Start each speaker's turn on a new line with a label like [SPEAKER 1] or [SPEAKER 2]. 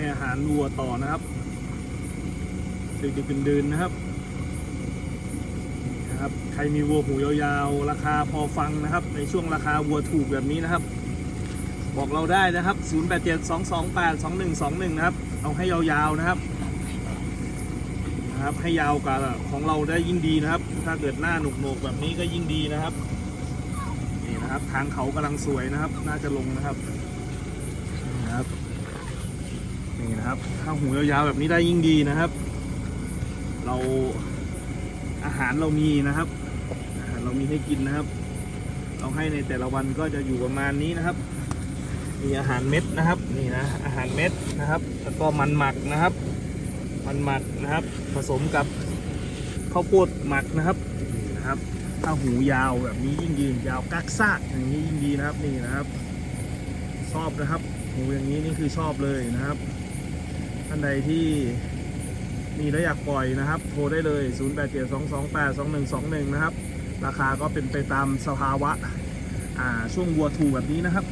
[SPEAKER 1] ให้อาหารวัวต่อนะครับดึกๆดื่นๆนะครับนะครับใครมีวัวหูยาวๆ ราคาพอฟังนะครับ ในช่วงราคาวัวถูกแบบนี้นะครับ บอกเราได้นะครับ 0872282121 นะครับ เอาให้ยาวๆนะครับนะครับ ให้ยาวกว่าของเราได้ยิ่งดีนะครับ ถ้าเกิดหน้าหนุกๆแบบนี้ก็ยิ่งดีนะครับนี่นะครับ ทางเขากำลังสวยนะครับ น่าจะลงนะครับ นี่นะครับ นะครับ ถ้าหูยาวๆแบบนี้ได้ยิ่งดีนะครับ เราอาหารเรามีนะครับ อาหารเรามีให้กินนะครับ เราให้ในแต่ละวันก็จะอยู่ประมาณนี้นะครับ มีอาหารเม็ดนะครับนี่นะอาหารเม็ดนะครับแล้วก็มันหมักนะครับ มันหมักนะครับ ผสมกับข้าวโพดหมักนะครับนี่นะครับ ถ้าหูยาวแบบนี้ยิ่งยืนยาวกักซากอย่างนี้ยิ่งดีนะครับนี่นะครับ ชอบนะครับหูอย่างนี้นี่คือชอบเลยนะครับานใดที่มีแล้วอยากปล่อยนะครับ โทรได้เลย 0872282121 นะครับ ราคาก็เป็นไปตามสภาวะอ่าช่วงวัวถูกแบบนี้นะครับ